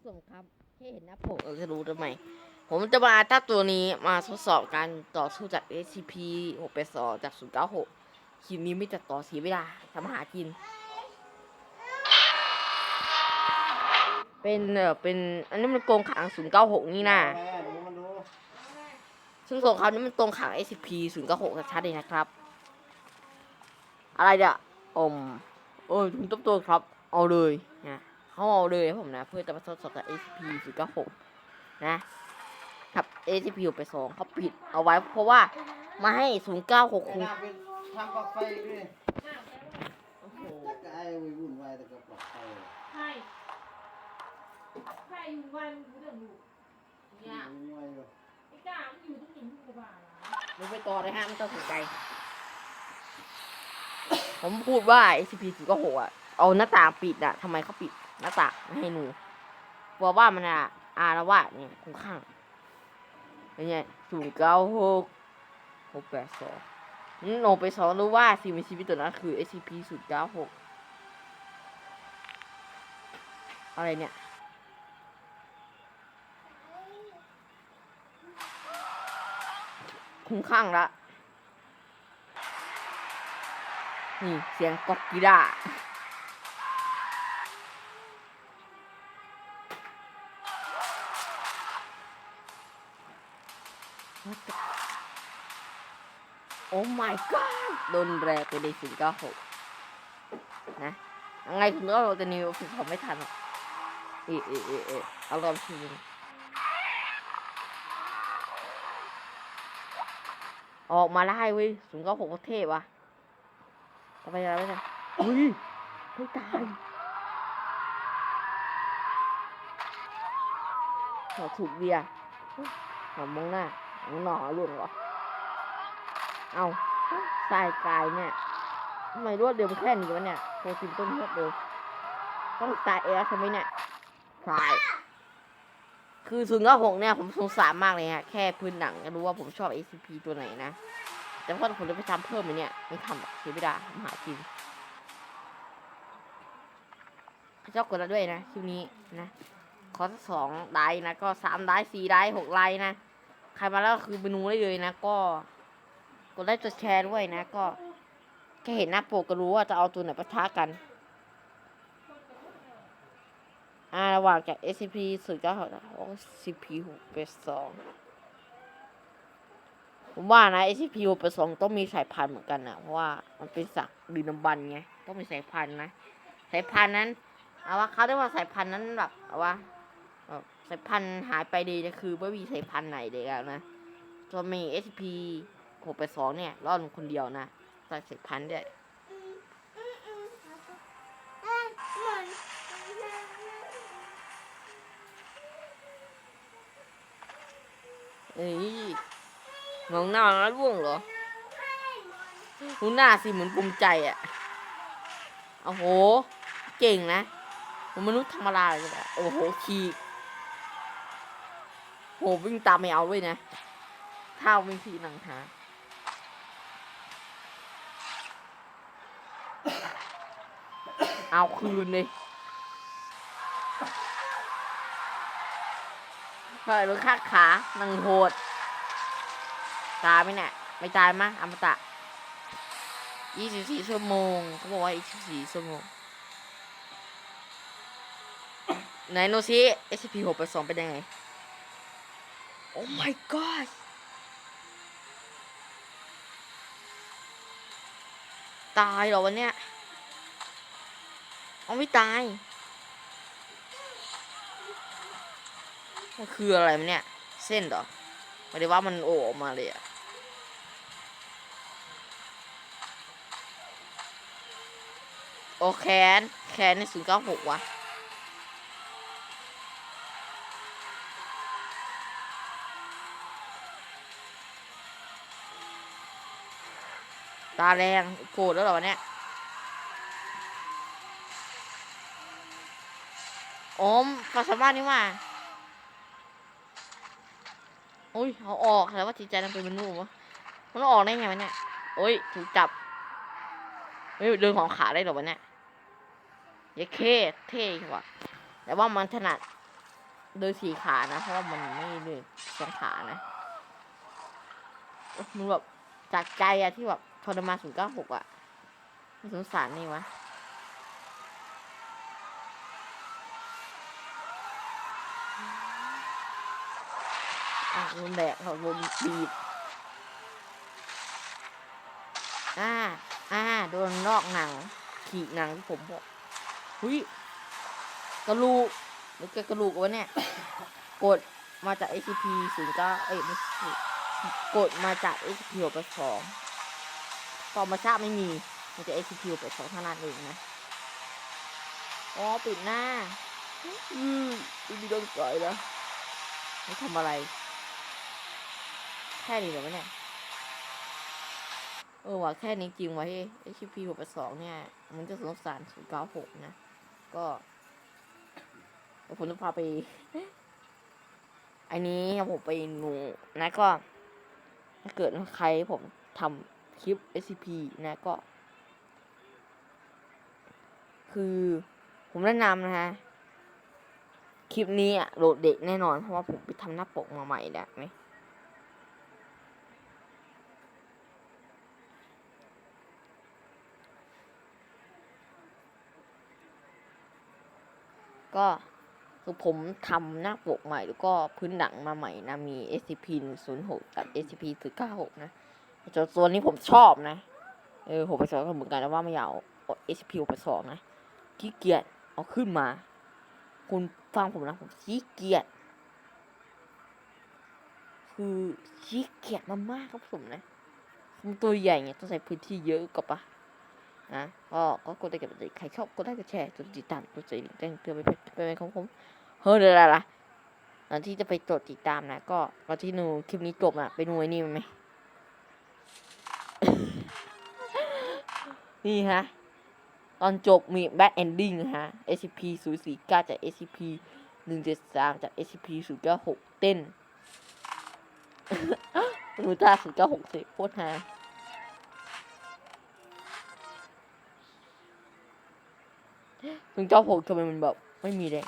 ผู้ชมครับแค่เห็นหน้าปกเราจะรู้ทำไม ผมจะมาถ้าตัวนี้มาทดสอบการต่อสู้จาก SCP 682จาก 096คลิปนี้ไม่จัดต่อเสียเวลาทำหากิน เป็นเออเป็นอันนี้มันโกงขัง 096 นี่นะแม่ดูมันดูซึ่งสงครามนี้มันตรงขัง SCP 096ชัดเลยนะครับ อะไรเนี่ยอมโอ้ยถุงต้มตัวครับ เอาเลยนะ เขาเอาเลยผมนะ เพื่อจะมาทดสอบกับ SCP 096นะครับ SCP ไปสองเขาปิดเอาไว้เพราะว่ามาให้ 096คุงน้าเป็นทางปลั๊กไฟด้วยโอ้โหกรไอ้วุ่นวายแต่กับไฟใช่ใช่อยู่วันกูเรื่องอยู่เนี่ยไอ้ก้ามันอยู่ตรงนี้กูบ้าละมึงไปต่อเลยฮะไม่ต้องสนใจผมพูดว่า SCP 096อะ เอาหน้าต่างปิดอะทำไมเขาปิด หน้าตางไม่ให้หนูกลัวว่ามันอะอาละวาดเนี่ยคุ้มข้างเป็นไงศูนย์เก้าหกหกแปดสองโนไปสองรู้ว่าสิ่งมีชีวิตตัวนั้นคือ SCP ศูนย์เก้าหกอะไรเนี่ยคุ้มข้างละนี่เสียงกอกกีดา โอ้ my god โดนแรกไปในสิ่งเก้าหกนะยังไงคุณก็เราจะนิวคือเขาไม่ทันหรอกเอะเอะเอะเอะเอาลองชิมออกมาได้เว้ยศูนย์เก้าหกเทพวะทำไมอะไรไม่ได้อุ้ยไม่ตายหัวถูกเบียร์หัวมองหน้า หนหนอรุ่นเหรอเอาสายกายเนี่ยทำไมรวดเร็วแค่นี้วะเนี่ยโคตรต้นรวดเร็วต้องตายเอลใช่ไหมเนี่ยใช่คือศูนย์ก้าหกเนี่ยผมสงสารมากเลยฮะ แค่พื้นหนังก็รู้ว่าผมชอบ ACP ตัวไหนนะ แต่ว่าผมจะไปทำเพิ่มไหมเนี่ย ไม่ทำหรอกเสียเวลาหากินเจ้ากดแล้วด้วยนะคลิปนี้นะ ขอสักสองไลน์นะ ก็สามไลน์สี่ไลน์หกไลน์นะ ครมาแล้วคือเมนูได้เลยนะก็กดไลค์กดแชร์ด้วยนะก็แค่เห็นหน้าโปกก็รู้ว่าจะเอาตัวไหนปะทะกันอ่าระหว่างจาก SCP สุดก็ SCP หกเป็นสองผมว่านะ SCP หกเป็นสองต้องมีสายพันธุ์เหมือนกันนะเพราะว่ามันเป็นสัตว์ดินน้ำบันไงต้องมีสายพันธุ์นะ สายพันธุ์นั้นเอาว่าเขาเรียกว่าสายพันธุ์นั้นแบบเอาว่า สายพันธุ์หายไปดีนะคือไม่มีสายพันธุ์ไหนเลยแล้วนะจะมี SP หกไปสองเนี่ยรอดคนเดียวนะใส่สิบพันด้วยเอ้ยมองหน้าแล้วร่วงเหรอดูหน้าสิเหมือนภูมิใจอะโอ้โห เก่งนะมมนุษย์ธรรมดาเลยนะโอ้โห ขี่ โหวิ่งตามไม่เอาด้วยนะข้าวิ่งขี่หนังหาเอาคืนเลยเฮ้ยรถคาดขานังโหด ตายไหมเนี่ยไม่ตายมั้ยอมตะ 24 ชั่วโมงเขาบอกว่า24ชั่วโมงไหนโนซิ SCP 6ไป2เป็นยังไง โอ้ my god ตายเหรอวันเนี้ยเอาไม่ตาย มันคืออะไรมันเนี่ย เส้นเหรอ ไม่ได้ว่ามันโอออกมาเลยอะโอแคนแคนในศูนย์เก้าหกวะ ตาแรงโกรธแล้วเหรอวะเนี่ยโอมความสามารถนี่ว่าโอ้ยเอาออกแต่ว่าจิตใจมันเป็นมนุษย์วะมันออกได้ไงวะเนี่ยโอ้ยถูกจับเฮ้ยเดินของขาได้เหรอวะเนี่ยเยเคเท่กว่าแต่ว่ามันถนัดเดินสี่ขานะ เพราะว่ามันไม่เดินสองขานะมันแบบจากใจอะที่แบบ ทรมานศูนย์เก้าหกอะสงสารนี่วะอะรุนแรงเขาโดนบีบอ่า อ่า โดนลอกหนัง ขีดหนังที่ผมบอกหุยกระลูกหรือกกระลูกวะเนี่ย กดมาจาก SCP ศูนย์เก้าเอ้ยไม่กดมาจาก SCP หกสอง ตอนมาชาไม่มี มันจะ SCP หกสองเท่านั้นเองนะ อ๋อ ปิดหน้า อืมไม่มีต้องใจแล้วไม่ทำอะไร แค่นี้เหรอวะเนี่ย เออว่ะแค่นี้จริงไว้ HP หกแปดสองเนี่ย มันก็สงสารศูนย์เก้าหกนะ ก็เดี๋ยวผมจะพาไป อันนี้ผมไปนูนะก็ ถ้าเกิดใครผมทำ คลิป SCP นะก็ คือผมแนะนำนะฮะ คลิปนี้อะโหลดเด็กแน่นอน เพราะว่าผมไปทำหน้าปกมาใหม่แล้วไหมก็คือผมทำหน้าปกใหม่แล้วก็พื้นหนังมาใหม่นะมี SCP 0 6กับ SCP 1 9 6นะ จนตัวนี้ผมชอบนะ เออผมไปสอนกันเหมือนกันนะว่าไม่อยากเอา SCP 6 8 2นะขี้เกียจเอาขึ้นมา คุณฟังผมนะผมขี้เกียจคือขี้เกียจมากๆครับผมนะผมตัวใหญ่ไงต้องใช้พื้นที่เยอะกว่าปะนะก็ก็กดไลค์กดติดใครชอบกดไลค์กดแชร์กดติดตามกดใส่ลิงก์แจ้งเตือนไปเป็นเป็นของผมเฮ้ยเดี๋ยวละตอนที่จะไปกดติดตามนะ ก็ก่อนที่หนูคลิปนี้จบอะไปดูไอ้นี่มันไหม นี่ฮะ ตอนจบมีแบ็ k เอนดิ้งฮะ SCP 0 4 9จาก SCP 1 7 3จาก SCP 0 9 6 เต้นหนูตา0 9 6สิโคตรฮาถึงเจ้าผมทำไมมันแบบไม่มีเลย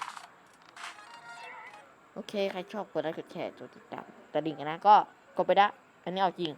โอเค ใครชอบกดไลค์กดแชร์กดติดตามกระดิ่งกันนะ ก็กดไปได้ อันนี้เอาจริง